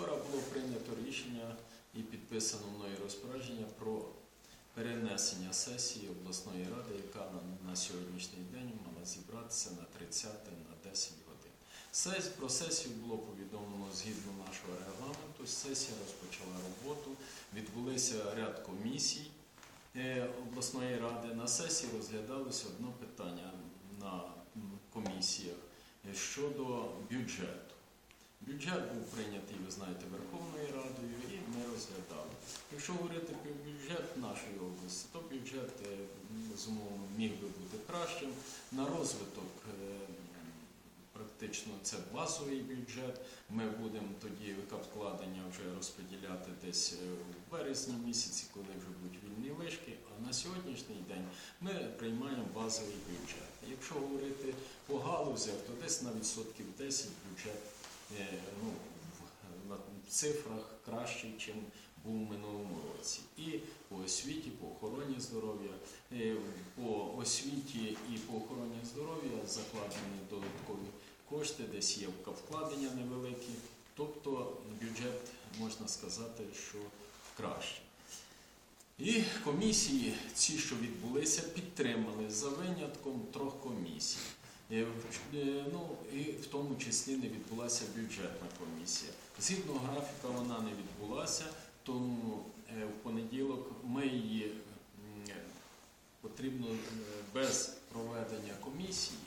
Вчора було прийнято рішення і підписано мною розпорядження про перенесення сесії обласної ради, яка на, сьогоднішній день мала зібратися на 30 на 10 годин. Про сесію було повідомлено згідно нашого регламенту. Сесія розпочала роботу, відбулися ряд комісій е, обласної ради. На сесії розглядалося одне питання на комісіях е, щодо бюджету. Бюджет був прийнятий, ви знаєте, Верховною Радою і ми розглядали. Якщо говорити про бюджет нашої області, то бюджет е, безумовно міг би бути кращим. На розвиток е, практично це базовий бюджет. Ми будемо тоді вкладення вже розподіляти десь е, в березні місяці, коли вже будуть вільні вишки. А на сьогоднішній день ми приймаємо базовий бюджет. Якщо говорити по галузях, то десь на відсотків 10 бюджет ну, в, на цифрах кращий, ніж був у минулому році. І по освіті, по охороні здоров'я, е, по освіті і по охороні здоров'я закладені додаткові кошти, десь є вкладення невеликі. Тобто бюджет можна сказати, що краще. І комісії, ці, що відбулися, підтримали за винятком трьох комісій. Е, е, Ну, і в тому числі не відбулася бюджетна комісія. Згідно графіка вона не відбулася, тому е, в понеділок ми її потрібно без проведення комісії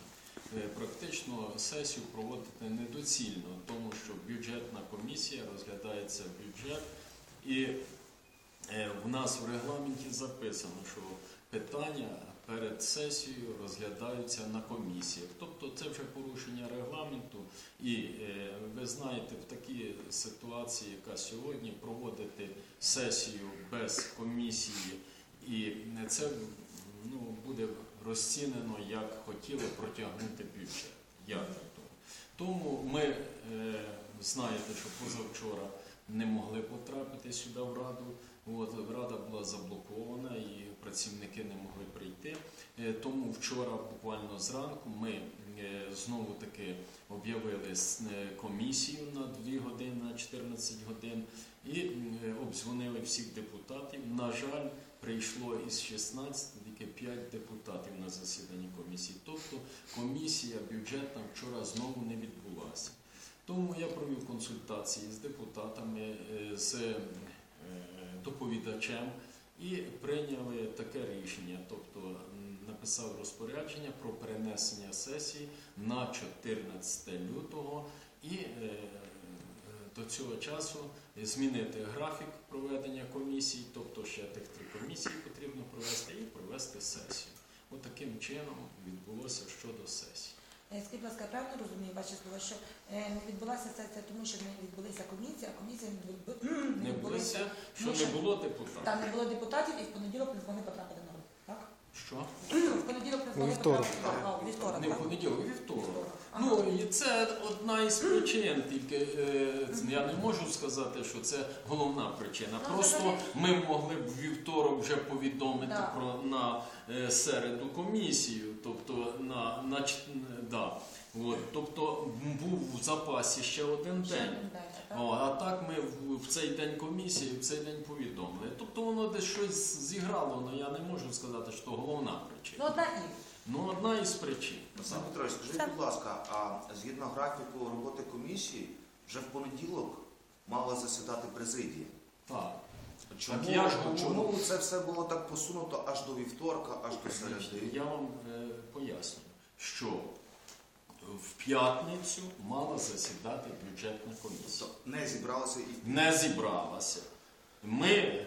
практично сесію проводити недоцільно, тому що бюджетна комісія розглядається бюджет і В нас в регламенті записано, що питання перед сесією розглядаються на комісіях. Тобто це вже порушення регламенту. І е, ви знаєте, в такій ситуації, яка сьогодні, проводити сесію без комісії, і це ну, буде розцінено, як хотіли протягнути бюджет. Я так думаю. Тому ми е, знаєте, що позавчора не могли потрапити сюди в раду. От, рада була заблокована і працівники Е, Тому вчора, буквально зранку, ми е, знову таки об'явили е, комісію на 2 години, на 14 годин і е, обдзвонили всіх депутатів. На жаль, прийшло із 16 тільки 5 депутатів на засіданні комісії. Тобто комісія бюджетна вчора знову не відбулася. Тому я провів консультації з депутатами, з доповідачем і прийняли таке рішення, тобто написав розпорядження про перенесення сесії на 14 лютого і е, е, до цього часу змінити графік проведення комісій, тобто ще тих три комісії потрібно провести і провести сесію. Отаким чином відбулося щодо сесії. Е, Скажіть, будь ласка, я правильно розумію ваші слова, що е, не відбулася сесія, тому що не відбулися комісії, а комісія не відбу- Не відбулися. що не було депутатів. Там не було депутатів і в понеділок не змогли потрапити на роботу. Так? Що? В понеділок не змогли Вівторок. потрапити. А, у вівторок, Не в так? понеділок, а вівторок. Вівторок. Ага. Ну і це одна із причин. Тільки е, це я не можу сказати, що це головна причина. Ну, Просто взагалі- ми могли б вівторок вже повідомити Да. про на е, середу комісію, тобто на, на ч- да. От, тобто був в запасі ще один Ще день. день, так? О, а так ми в, в цей день комісії, в цей день повідомили. Тобто воно десь щось зіграло, але я не можу сказати, що головна Ну, причина. одна і. Ну, одна із причин. Олександр Петрович, скажіть, будь ласка, а згідно графіку роботи комісії, вже в понеділок мала засідати президія. Так. Чому, Так я ж говорю. чому це все було так посунуто аж до вівторка, аж до середи? Я вам е, поясню, що в п'ятницю мала засідати бюджетна комісія. Тобто не зібралися і Не зібралася. Ми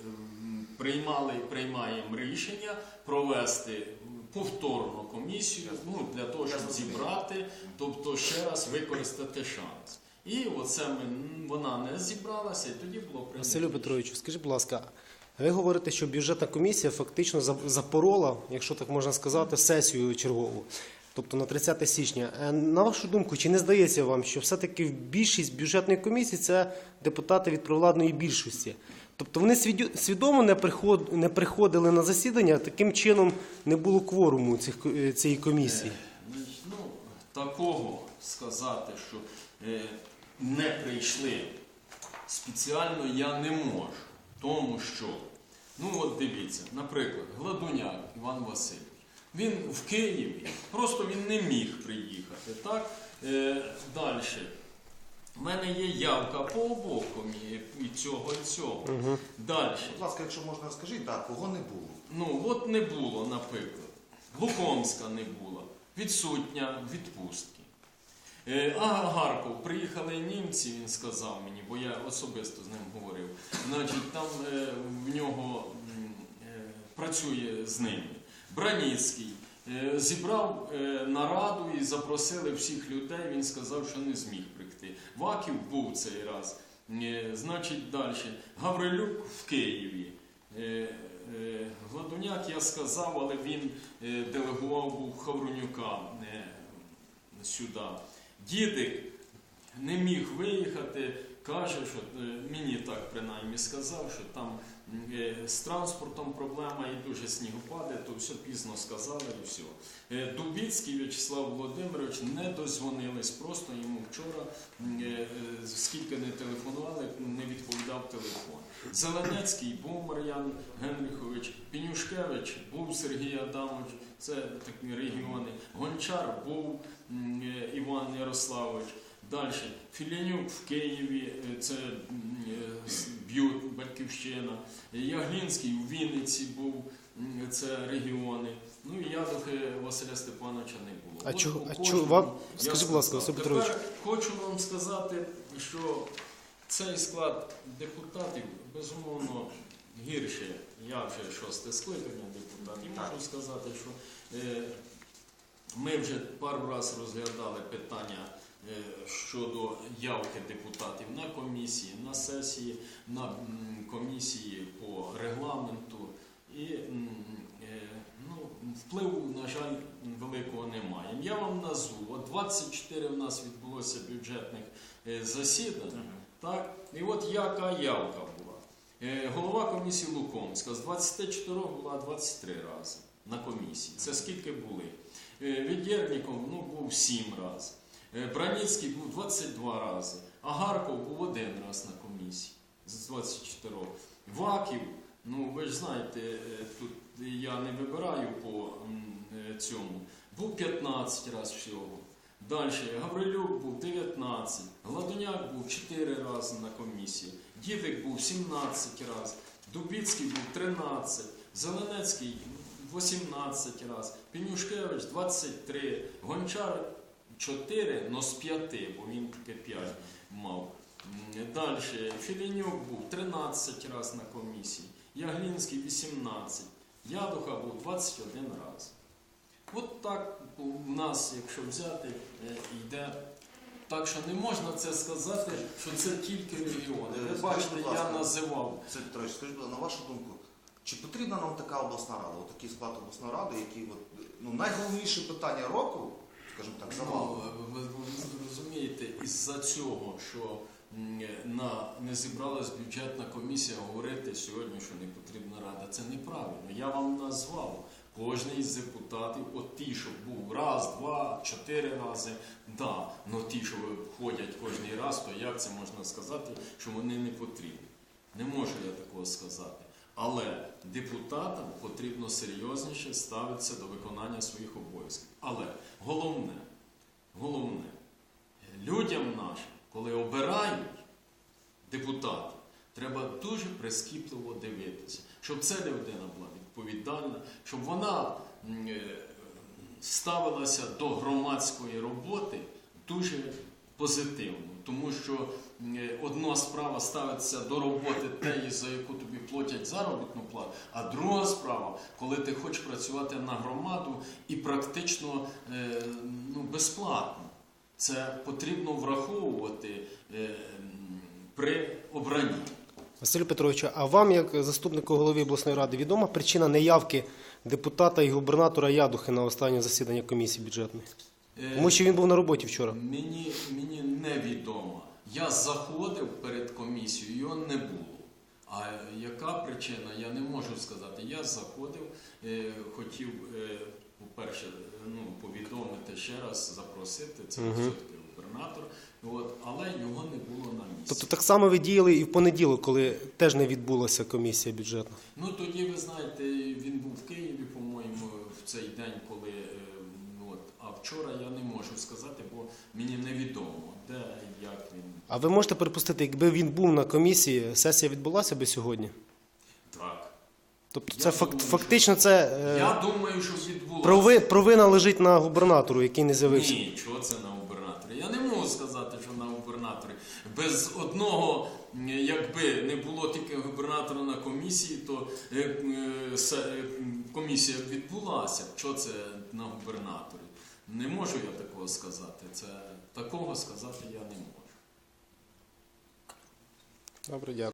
ем, приймали, приймаємо рішення провести повторну комісію ну, для того, щоб зібрати, тобто ще раз використати шанс. І оце ми, вона не зібралася, і тоді було прийнято. Василю Петровичу, скажіть, будь ласка, ви говорите, що бюджетна комісія фактично за- запорола, якщо так можна сказати, сесію чергову. Тобто на 30 січня. Е, На вашу думку, чи не здається вам, що все-таки більшість бюджетної комісії це депутати від провладної більшості? Тобто вони свідомо не, приходили на засідання, таким чином не було кворуму е, цієї комісії. Е, Ну, такого сказати, що не прийшли спеціально я не можу. Тому що, ну от дивіться, наприклад, Гладуняк Іван Васильович. Він в Києві, просто він не міг приїхати. Так? Е, Далі. У мене є явка по обоком і, цього, і цього. Угу. Далі. Будь ласка, якщо можна, скажіть, так, кого не було? Ну, от не було, наприклад. Лукомська не було. Відсутня відпустки. Е, А Гарков, приїхали німці, він сказав мені, бо я особисто з ним говорив. Значить, там е, в нього е, працює з ними. Браніцький е, зібрав е, нараду і запросили всіх людей. Він сказав, що не зміг прийти. Ваків був цей раз. Е, Значить, далі. Гаврилюк в Києві. Гладуняк я сказав, але він делегував був Хаврунюка сюди. Дідик не міг виїхати, каже, що е, мені так принаймні сказав, що там е, з транспортом проблема і дуже снігопаде, то все пізно сказали і все. Дубіцький В'ячеслав Володимирович не дозвонились, просто йому вчора, е, скільки не телефонували, не відповідав телефон. Зеленецький був Мар'ян Генрихович, Пінюшкевич був Сергій Адамович, це такі регіони. Гончар був Іван Ярославович. Далі Філінюк в Києві, е, це е, Б'ют, Батьківщина. Яглінський в Вінниці був, це регіони. Ну і Ядухи Василя Степановича не було. А чого- а чого вам- скажіть, будь ласка. Василь Петрович. Хочу вам сказати, що цей склад депутатів, безумовно, гірше. Я вже шосте скликання депутатів. Можу сказати, що е, ми вже пару разів розглядали питання щодо явки депутатів на комісії, на сесії, на комісії по регламенту. І е, ну, впливу, на жаль, великого немає. Я вам назву. От 24 у нас відбулося бюджетних е, засідань. Так? І от яка явка була. Е, Голова комісії Лукомська з 24 була 23 рази на комісії. Це скільки були? Е, Відєрніков ну, був 7 разів. Е, Браніцький був 22 рази. А Гарков був один раз на комісії з 24. Ваків, ну ви ж знаєте, е, тут я не вибираю по е, цьому. Був 15 разів всього. Далі Гаврилюк був 19, Гладуняк був 4 рази на комісії, Дідик був 17 разів, Дубіцький був 13, Зеленецький 18 разів, Пінюшкевич 23, Гончар 4, но з 5, бо він тільки 5 мав. Далі Філінюк був 13 разів на комісії, Яглінський 18, Ядуха був 21 раз. От так у нас, якщо взяти, е, йде. Так що не можна це сказати, що це тільки регіони. Ви бачите, я називав. Це Петрович, скажіть, на вашу думку, чи потрібна нам така обласна рада, такий склад обласної ради, який от, ну, найголовніше питання року, скажімо так, Ну, завал. ви, ви розумієте, із-за цього, що на, не зібралась бюджетна комісія говорити сьогодні, що не потрібна рада, це неправильно. Я вам назвав. Кожний із депутатів, от ті, що був раз, два, чотири рази, да, але ті, що ходять кожний раз, то як це можна сказати, що вони не потрібні? Не можу я такого сказати. Але депутатам потрібно серйозніше ставитися до виконання своїх обов'язків. Але головне, головне, людям нашим, коли обирають депутатів, треба дуже прискіпливо дивитися, щоб ця людина була відповідальна, щоб вона е, ставилася до громадської роботи дуже позитивно. Тому що е, одна справа ставиться до роботи теї, за яку тобі платять заробітну плату, а друга справа, коли ти хочеш працювати на громаду і практично е, ну, безплатно. Це потрібно враховувати е, при обранні. Василю Петровичу, а вам, як заступнику голови обласної ради, відома причина неявки депутата і губернатора Ядухи на останнє засідання комісії бюджетної? Е, Тому що він був на роботі вчора. Мені, мені невідомо. Я заходив перед комісією, його не було. А яка причина, я не можу сказати. Я заходив, е, хотів, по-перше, ну, повідомити ще раз, запросити, це все-таки губернатор. От, але його не було на місці. Тобто так само ви діяли і в понеділок, коли теж не відбулася комісія бюджетна. Ну тоді ви знаєте, він був в Києві, по-моєму, в цей день, коли е, ну, а вчора я не можу сказати, бо мені невідомо, де як він. А ви можете припустити, якби він був на комісії, сесія відбулася би сьогодні? Тобто це фак- думаю, фактично це е, Я думаю, що відбулося. прови, провина лежить на губернатору, який не з'явився. Ні, чого це на губернаторі? Я не можу сказати, що на губернаторі. Без одного, м, якби не було тільки губернатора на комісії, то е, е, се- е, м, комісія б відбулася. Що це на губернаторі? Не можу я такого сказати. Це такого сказати я не можу. Добре, дякую.